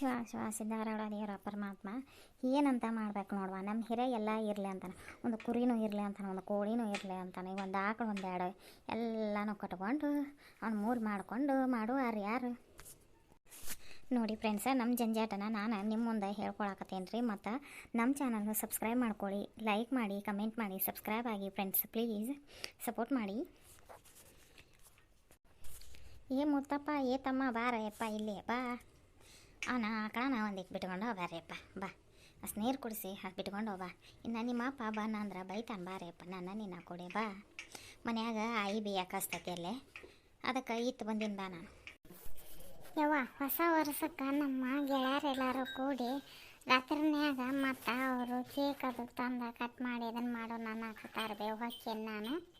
ಶಿವ ಶಿವ, ಸಿದ್ಧಾರೂಢ, ದೇವರ, ಪರಮಾತ್ಮ, ಏನಂತ ಮಾಡ್ಬೇಕು ನೋಡುವ? ನಮ್ಮ ಹಿರೇ ಎಲ್ಲ ಇರಲಿ ಅಂತಾನೆ. ಒಂದು ಕುರಿನೂ ಇರಲಿ ಅಂತಾನೆ, ಒಂದು ಕೋಳಿನೂ ಇರಲಿ ಅಂತಾನೆ, ಒಂದು ಆಕಳು, ಒಂದು ಎರಡು ಎಲ್ಲನೂ ಕಟ್ಕೊಂಡು ಅವ್ನು ಮೂರು ಮಾಡಿಕೊಂಡು ಮಾಡುವಾರು ಯಾರು? ನೋಡಿ ಫ್ರೆಂಡ್ಸ ನಮ್ಮ ಜಂಜಾಟನ ನಾನು ನಿಮ್ಮ ಮುಂದೆ ಹೇಳ್ಕೊಳಕತ್ತೇನೆ ರೀ ಮತ್ತು ನಮ್ಮ ಚಾನಲ್ನ ಸಬ್ಸ್ಕ್ರೈಬ್ ಮಾಡ್ಕೊಳ್ಳಿ ಲೈಕ್ ಮಾಡಿ ಕಮೆಂಟ್ ಮಾಡಿ ಸಬ್ಸ್ಕ್ರೈಬ್ ಆಗಿ ಫ್ರೆಂಡ್ಸ್ ಪ್ಲೀಸ್ ಸಪೋರ್ಟ್ ಮಾಡಿ. ಏ ಮುತ್ತಪ್ಪ, ಏ ತಮ್ಮ ಬಾರಯ್ಯಪ್ಪ ಇಲ್ಲಿ ಬಾ. ಅವನ ಆಕಳನ ಒಂದಿಟ್ಟು ಬಿಟ್ಕೊಂಡು ಹೋಗ್ಯಾರಿಯಪ್ಪ ಬಾ. ಅಷ್ಟು ನೀರು ಕುಡಿಸಿ ಹಾಕಿ ಬಿಟ್ಕೊಂಡು ಹೋಗ ಇನ್ನು ನಿಮ್ಮ ಅಪ್ಪ ಬನ್ನ ಅಂದ್ರೆ ಬೈತಾನೆ ಬಾರಿಯಪ್ಪ ನನ್ನ ನಿನ್ನ ಕೊಡಿ ಬಾ. ಮನ್ಯಾಗ ಐ ಬೇಯಕ್ಕೆ ಹಸ್ತೈತಿ ಅಲ್ಲೇ. ಅದಕ್ಕೆ ಇತ್ತು ಬಂದಿನ ಬಾ ನಾನು. ಯವ್ವ, ಹೊಸ ವರ್ಷಕ್ಕೆ ನಮ್ಮ ಗೆಳೆಯರೆಲ್ಲರೂ ಕೂಡಿ ರಾತ್ರಿನ್ಯಾಗ ಮತ್ತು ಅವರು ಕೇಕ್ ಅದು ತಂದ ಕಟ್ ಮಾಡಿ ಇದನ್ನು ಮಾಡೋ ನಾನು ಹಾಕ್ತಾರೆ ಇರಬೇಕು ಹೊಕ್ಕೇನು ನಾನು.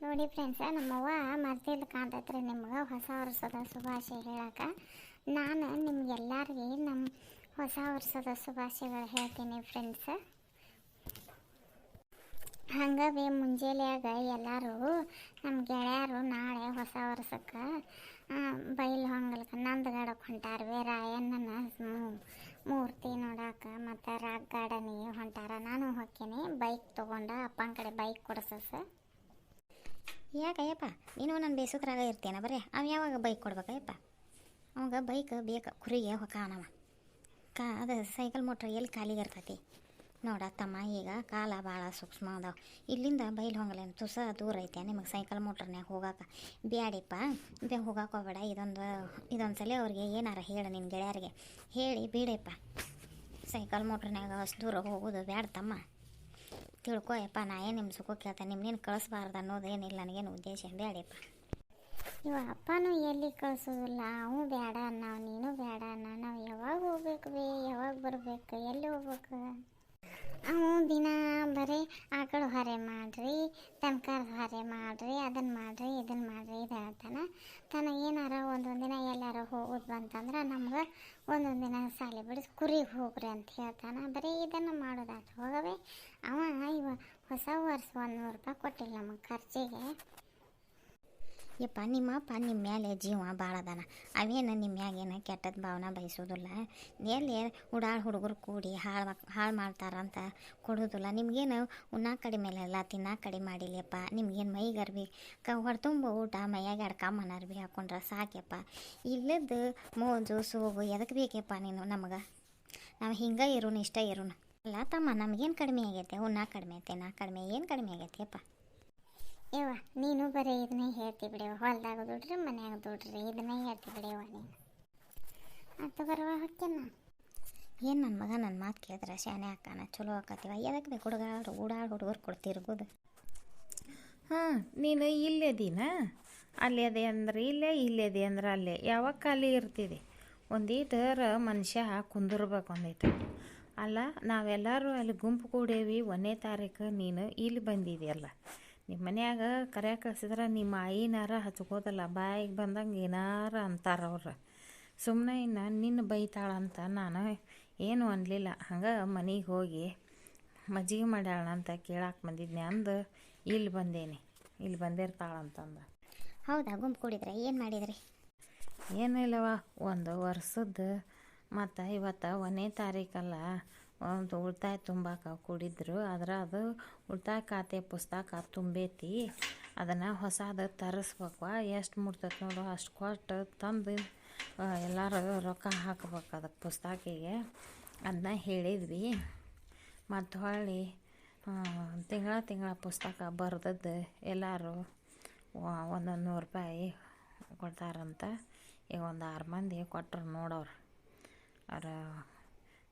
ನೋಡಿ ಫ್ರೆಂಡ್ಸ ನಮ್ಮವ್ವ ಮರ್ತಿಲ್ ಕಾಣ್ತೈತ್ರಿ ನಿಮ್ಗೆ ಹೊಸ ವರ್ಷದ ಶುಭಾಶಯ ಹೇಳಕ್ಕೆ ನಾನು ನಿಮ್ಗೆಲ್ಲರಿಗೆ ನಮ್ಮ ಹೊಸ ವರ್ಷದ ಶುಭಾಶಯಗಳು ಹೇಳ್ತೀನಿ ಫ್ರೆಂಡ್ಸ್ ಹಂಗೆ ಬಿ ಮುಂಜಾನೆಯಾಗ ಎಲ್ಲರೂ ನಮ್ಮ ಗೆಳೆಯರು ನಾಳೆ ಹೊಸ ವರ್ಷಕ್ಕೆ ಬೈಲ್ ಹೊಂಗಲ್ಕ ನಂದಗಡಕ್ಕೆ ಹೊಂಟಾರ ವೇ ರಾಯಣ್ಣನ ಮೂರ್ತಿ ನೋಡಕ್ಕೆ ಮತ್ತು ರಾಕ್ ಗಾರ್ಡನಿಗೆ ಹೊಂಟಾರ. ನಾನು ಹೋಗ್ತೀನಿ ಬೈಕ್ ತೊಗೊಂಡ ಅಪ್ಪನ ಕಡೆ ಬೈಕ್ ಕೊಡ್ಸಸ. ಯಾಕಯ್ಯಪ್ಪ ನೀನು ನನ್ನ ಬೇಸುಕರಾಗ ಇರ್ತೇನೆ ಬರೀ ಅವ ಯಾವಾಗ ಬೈಕ್ ಕೊಡ್ಬೇಕಯ್ಯಪ್ಪ ಅವಾಗ ಬೈಕ್ ಬೇಕು ಕುರಿಗೆ ಹೊಕಾನವ ಕಾ, ಅದು ಸೈಕಲ್ ಮೋಟ್ರ್ ಎಲ್ಲಿ ಖಾಲಿಗೆ ಇರ್ತೈತಿ? ನೋಡ ತಮ್ಮ, ಈಗ ಕಾಲ ಭಾಳ ಸೂಕ್ಷ್ಮ ಅದಾವ. ಇಲ್ಲಿಂದ ಬೈಲ್ ಹೋಗಲೇನು ತುಸ ದೂರ ಐತೆ ನಿಮಗೆ ಸೈಕಲ್ ಮೋಟ್ರ್ನ್ಯಾಗ ಹೋಗಾಕ. ಬ್ಯಾಡಿಪ್ಪ, ಬೇ ಹೋಗಾಕ ಹೋಗಬೇಡ. ಇದೊಂದು ಇದೊಂದು ಸಲ ಅವ್ರಿಗೆ ಏನಾರ ಹೇಳು ನಿನ್ನ ಗೆಳೆಯರಿಗೆ. ಹೇಳಿ, ಬೀಡಪ್ಪ. ಸೈಕಲ್ ಮೋಟ್ರ್ನ್ಯಾಗ ಅಷ್ಟು ದೂರ ಹೋಗೋದು ಬ್ಯಾಡ ತಮ್ಮ. ತಿಳ್ಕೊ ಯಪ್ಪ, ನಾ ಏನು ನಿಮ್ಮ ಸುಖ ಕೇಳ್ತೇನೆ ನಿಮ್ಮನೇನು ಕಳಿಸ್ಬಾರ್ದು ಅನ್ನೋದೇನಿಲ್ಲ ನನಗೇನು ಉದ್ದೇಶ ಬೇಡಪ್ಪ ಇವ ಅಪ್ಪನೂ ಎಲ್ಲಿ ಕಳ್ಸೋದಿಲ್ಲ ಅವನು ಬೇಡ ನಾವು ನೀನು ಬೇಡ ಅನ್ನ, ನಾವು ಯಾವಾಗ ಹೋಗ್ಬೇಕು ಬೇ, ಯಾವಾಗ ಬರ್ಬೇಕು, ಎಲ್ಲಿ ಹೋಗ್ಬೇಕು? ಅವು ದಿನ ಬರೀ ಆಕಳು ಹೊರೆ ಮಾಡ್ರಿ, ತನಕಾರ ಹೊರೆ ಮಾಡ್ರಿ ಅದನ್ನು ಮಾಡ್ರಿ ಇದನ್ನು ಮಾಡ್ರಿ, ಇದು ಹೇಳ್ತಾನೆ. ತನ ಏನಾರ ಒಂದೊಂದು ದಿನ ಎಲ್ಲಾರ ಹೋಗೋದು ಬಂತಂದ್ರೆ ನಮ್ಗೆ ಒಂದೊಂದು ದಿನ ಸಾಲಿ ಬಿಡಿಸಿ ಕುರಿಗೆ ಹೋಗ್ರಿ ಅಂತ ಹೇಳ್ತಾನೆ. ಬರೀ ಇದನ್ನು ಮಾಡೋದಾತ ಹೋಗವೆ. ಅವ ಇವ ಹೊಸ ವರ್ಷ ಒಂದು ನೂರು ರೂಪಾಯಿ ಕೊಟ್ಟಿಲ್ಲ ನಮಗೆ ಖರ್ಚಿಗೆ. ಯಪ್ಪ ನಿಮ್ಮಪ್ಪ ನಿಮ್ಮ ಮೇಲೆ ಜೀವ ಭಾಳ ಅದಾನ ಅವೇನು ನಿಮ್ಮ ಮ್ಯಾಗೇನು ಕೆಟ್ಟದ ಭಾವನೆ ಬಯಸೋದಿಲ್ಲ. ಎಲ್ಲಿ ಉಡಾಳ್ ಹುಡುಗರು ಕೂಡಿ ಹಾಳು ಹಾಳು ಮಾಡ್ತಾರಂತ ಕೊಡೋದಿಲ್ಲ. ನಿಮಗೇನು ಉಣ್ಣ ಕಡಿಮೆ ಇಲ್ಲ ತಿನ್ನಾ ಕಡಿಮೆ ಮಾಡಿಲ್ಲಪ್ಪ ನಿಮ್ಗೇನು ಮೈಗೆ ಅರ್ಬಿ ಕ ಹೊರತುಂಬ ಊಟ, ಮೈಯಾಗ ಅಡ್ಕಮ್ಮನ ಅರ್ಬಿ ಹಾಕೊಂಡ್ರೆ ಸಾಕ್ಯಪ್ಪ. ಇಲ್ಲದ ಮೋಜು, ಸೋಗು ಎದಕ್ಕೆ ಬೇಕಪ್ಪ ನೀನು ನಮಗೆ? ನಾವು ಹಿಂಗೆ ಇರೋನು, ಇಷ್ಟ ಇರೋನು. ಅಲ್ಲ ತಮ್ಮ, ನಮಗೇನು ಕಡಿಮೆ ಆಗೈತೆ? ಉಣ್ಣಾ ಕಡಿಮೆ ಐತೆ ನಾ ಕಡಿಮೆ, ಏನು ಕಡಿಮೆ ಆಗೈತೆ ಅಪ್ಪ ಯವ್ವ, ನೀನು ಬರೀ ಇದನ್ನೇ ಹೇಳ್ತಿ ಬಿಡಿವ ಹೊಲ್ದಾಗ ದುಡ್ರಿ, ಮನ್ಯಾಗ ದುಡ್ರಿ. ಇದನ್ನೇ ಹೇಳ್ತಿ ಬಿಡಿವ ನೀನು. ಅಂತ ಬರುವ ಹೊಕ್ಕೇನ ಏನು ನನ್ನ ಮಗ ನನ್ನ ಮಾತು ಕೇಳಿದ್ರೆ? ಶಾನೆ ಅಕ್ಕನ? ಚಲೋ ಹಾಕತ್ತಿವ ಎದಕ್ಕೆ ಬೇಕು ಹುಡುಗ ಓಡಾಡ್ ಹುಡುಗರು ಕೊಡ್ತಿರ್ಬೋದು. ಹಾಂ, ನೀನು ಇಲ್ಲೇದೀನ ಅಲ್ಲಿ ಅದೇ ಅಂದ್ರೆ ಇಲ್ಲೇ ಇಲ್ಲೇದಿ ಅಂದ್ರೆ ಅಲ್ಲೇ. ಯಾವಾಗ ಖಾಲಿ ಇರ್ತಿದೆ ಒಂದೀಟರ ಮನುಷ್ಯ ಕುಂದಿರ್ಬೇಕು ಒಂದೀಟು ಅಲ್ಲ, ನಾವೆಲ್ಲರೂ ಅಲ್ಲಿ ಗುಂಪು ಕೂಡೇವಿ. ಒಂದನೇ ತಾರೀಕು ನೀನು ಇಲ್ಲಿ ಬಂದಿದೆಯಲ್ಲ. ನಿಮ್ಮ ಮನ್ಯಾಗ ಕರೆ ಕಳ್ಸಿದ್ರೆ ನಿಮ್ಮ ಆಯಿನಾರ ಹಚ್ಕೋದಲ್ಲ ಬಾಯಿಗೆ ಬಂದಂಗೆ ಏನಾರ ಅಂತಾರೆ ಅವ್ರು. ಸುಮ್ಮನೆ ಇನ್ನು ನಿನ್ನ ಬೈತಾಳಂತ ನಾನು ಏನು ಅನ್ನಲಿಲ್ಲ ಹಂಗೆ ಮನೆಗೆ ಹೋಗಿ ಮಜ್ಜಿಗೆ ಮಾಡ್ಯಾಳಂತ ಕೇಳಕ್ಕೆ ಬಂದಿದ್ನೆ ಅಂದು ಇಲ್ಲಿ ಬಂದೇನಿ ಇಲ್ಲಿ ಬಂದಿರ್ತಾಳಂತಂದು ಹೌದಾ ಗುಂಪು ಕೂಡಿದ್ರೆ ಏನು ಮಾಡಿದ್ರಿ? ಏನಿಲ್ಲವ ಒಂದು ವರ್ಷದ್ದು ಮತ್ತು ಇವತ್ತು ಒಂದನೇ ತಾರೀಕಲ್ಲ ಒಂದು ಉಳಿತಾಯ ತುಂಬಾಕ ಕೂಡಿದ್ರು. ಆದ್ರೆ ಅದು ಉಳಿತಾಯ ಖಾತೆ ಪುಸ್ತಕ ತುಂಬೈತಿ. ಅದನ್ನು ಹೊಸದು ತರಿಸ್ಬೇಕು ಎಷ್ಟು ಮುಟ್ತೈತೆ ನೋಡು, ಅಷ್ಟು ಕೊಟ್ಟು ತಂದು ಎಲ್ಲರೂ ರೊಕ್ಕ ಹಾಕ್ಬೇಕು ಅದಕ್ಕೆ ಪುಸ್ತಕಿಗೆ. ಅದನ್ನ ಹೇಳಿದ್ವಿ. ಮತ್ತು ಹೊಳ್ಳಿ ತಿಂಗಳ ತಿಂಗಳ ಪುಸ್ತಕ ಬರೆದದ್ದು ಎಲ್ಲರೂ ಒಂದೊಂದು ನೂರು ರೂಪಾಯಿ ಕೊಡ್ತಾರಂತ. ಈಗ ಒಂದು ಆರು ಮಂದಿ ಕೊಟ್ಟರು ನೋಡೋರು. ಅವ್ರ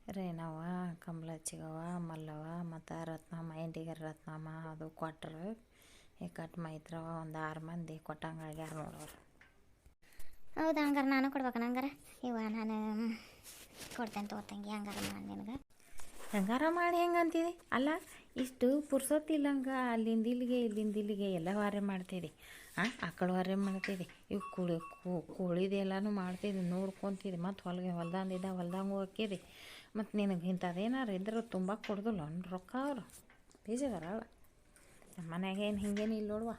ರೇಣವ ಕಮಲಚ್ಚಿಗವ ಮಲ್ಲವ ಮತ್ತು ರತ್ನಮ್ಮ ಎಂಟಿಗರ ರತ್ನಮ್ಮ ಅದು ಕೊಟ್ರು. ಈ ಕಟ್ ಮೈತ್ರವ ಒಂದು ಆರು ಮಂದಿ ಕೊಟ್ಟಂಗೆ ಆಗ್ಯಾರ ನೋಡೋರು. ಹೌದಾ ಹಂಗಾರೆ ನಾನು ಕೊಡ್ಬೇಕು ಹಂಗಾರೆ? ಇವ ನಾನು ಕೊಡ್ತೇನೆ ತೋತಂಗಿ ಹಂಗಾರೆ ಮಾಡಿ ನಿನಗೆ. ಹಂಗಾರ ಮಾಡಿ ಹೆಂಗೆ ಅಂತೀರಿ? ಅಲ್ಲ ಇಷ್ಟು ಪುರ್ಸೊತ್ತಿಲ್ಲಂಗೆ ಅಲ್ಲಿಂದ ಇಲ್ಲಿಗೆ ಇಲ್ಲಿಂದ ಇಲ್ಲಿಗೆ ಎಲ್ಲ ವಾರೆ ಮಾಡ್ತಿದ್ದೆ ಹಾಂ ಆಕಳು ವಾರೆ ಮಾಡ್ತಿದ್ದೆ ಇವು ಕುಳಿ ಕೋಳಿದು ಎಲ್ಲನೂ ಮಾಡ್ತಿದ್ದೆ ನೋಡ್ಕೊತಿದ್ದೆ ಮತ್ತು ಹೊಲ್ಗೆ ಹೊಲ್ದಂದಿದ್ದ ಹೊಲ್ದಂಗೆ ಹೋಗಿದ್ದೆ ಮತ್ತು ನಿನಗೆ ಇಂಥದ್ದೇನಾರು ಇದ್ರೆ ತುಂಬ ಕೊಡ್ದಿಲ್ಲ. ರೊಕ್ಕ ಅವರು. ಬೀಜದಾರಲ್ಲ ನಮ್ಮ ಮನ್ಯಾಗ ಏನು ಹಿಂಗೇನು ಇಲ್ಲ ನೋಡುವ.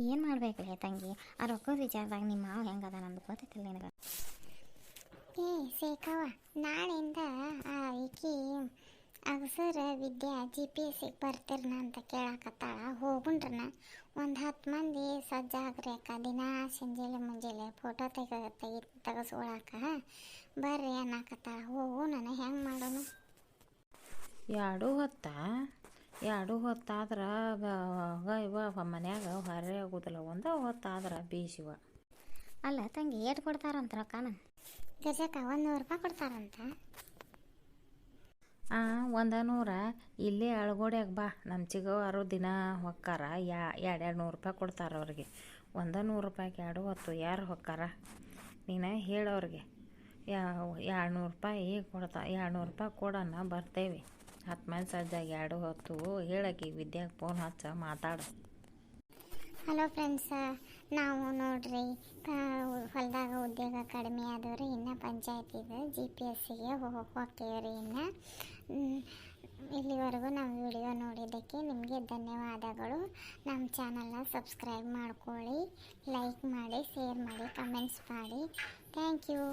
ಏನು ಮಾಡ್ಬೇಕಲ್ಲ ತಂಗಿ? ಆ ರೊಕ್ಕ ವಿಚಾರದಾಗ ನಿಮ್ಮ ಮಾವ ಹೆಂಗದ ಅದ ನಂದು ಗೊತ್ತೈತಿಲ್ಲ ನಿನಗೆ? ಏ ಸೇಕವ ನಾಳೆಯಿಂದ ಆ ಈಕಿ ಅಗಸರ ವಿದ್ಯಾ ಜಿ ಪಿ ಎಸ್ ಸಿಗೆ ಬರ್ತಿರ್ನ ಅಂತ ಕೇಳಾಕತ್ತಾಳ. ಹೋಗುಣ್ರನ. ಒಂದು ಹತ್ತು ಮಂದಿ ಸಜ್ಜಾಗ್ರಿ ಅಕ್ಕ ದಿನ ಸಂಜೆಲೆ ಮುಂಜಾನೆ ಫೋಟೋ ತೆಗ ತೆಗಿ ತೆಗೆಸ್ಕೊಳಕ ಬರ್ರಿ ಅನ್ನಕತ್ತಾಳ ಹೋಗು ನಾನು ಹೆಂಗೆ ಮಾಡೋನು? ಎರಡು ಹೊತ್ತ? ಎರಡು ಹೊತ್ತಾದ್ರೆ ಇವ ಮನ್ಯಾಗ ಹೊರೆ ಆಗೋದಿಲ್ಲ. ಒಂದ ಹೊತ್ತಾದ್ರೆ ಬೀಸಿವ ಅಲ್ಲ ತಂಗಿ ಏಟ್ ಕೊಡ್ತಾರಂತ ರೊಕ್ಕನ ಗಜಕ ಒಂದು ನೂರು ರೂಪಾಯಿ ಕೊಡ್ತಾರಂತ? ಆ, ಒಂದು ನೂರ. ಇಲ್ಲೇ ಅಳಗೋಡ್ಯಾಗ ಬಾ ನಮ್ಮ ಚಿಗವರು ದಿನ ಹೊಕ್ಕಾರ, ಯಾ ಎರಡು ಎರಡು ನೂರು ರೂಪಾಯಿ ಕೊಡ್ತಾರ ಅವ್ರಿಗೆ. ಒಂದು ನೂರು ರೂಪಾಯಿಗೆ ಎರಡು ಹೊತ್ತು ಯಾರು ಹೊಕ್ಕಾರ? ನೀನು ಹೇಳೋರಿಗೆ ಯಾ ಎರಡು ನೂರು ರೂಪಾಯಿ ಕೊಡ್ತಾ ಎರಡು ನೂರು ರೂಪಾಯಿ ಕೊಡೋಣ ಬರ್ತೇವೆ. ಹತ್ತು ಮಂದಿ ಸಜ್ಜಾಗಿ ಎರಡು ಹೊತ್ತು ಹೇಳಕ್ಕೆ ವಿದ್ಯಾಗ ಫೋನ್ ಹಚ್ಚ, ಮಾತಾಡು. ಹಲೋ ಫ್ರೆಂಡ್ಸ, ನಾವು ನೋಡ್ರಿ ಹೊಲದಾಗ ಉದ್ಯೋಗ ಕಡಿಮೆ ಆದವ್ರಿ ಇನ್ನು ಪಂಚಾಯತಿದು ಜಿ ಪಿ ಎಸ್ ಸಿಗೆ ಹೋಗ್ತೀವ್ರಿ ಇನ್ನು. ಇಲ್ಲಿವರೆಗೂ ನಮ್ಮ ವಿಡಿಯೋ ನೋಡಿದ್ದಕ್ಕೆ ನಿಮಗೆ ಧನ್ಯವಾದಗಳು. ನಮ್ಮ ಚಾನಲ್ನ ಸಬ್ಸ್ಕ್ರೈಬ್ ಮಾಡ್ಕೊಳ್ಳಿ, ಲೈಕ್ ಮಾಡಿ, ಶೇರ್ ಮಾಡಿ, ಕಮೆಂಟ್ಸ್ ಮಾಡಿ. Thank you.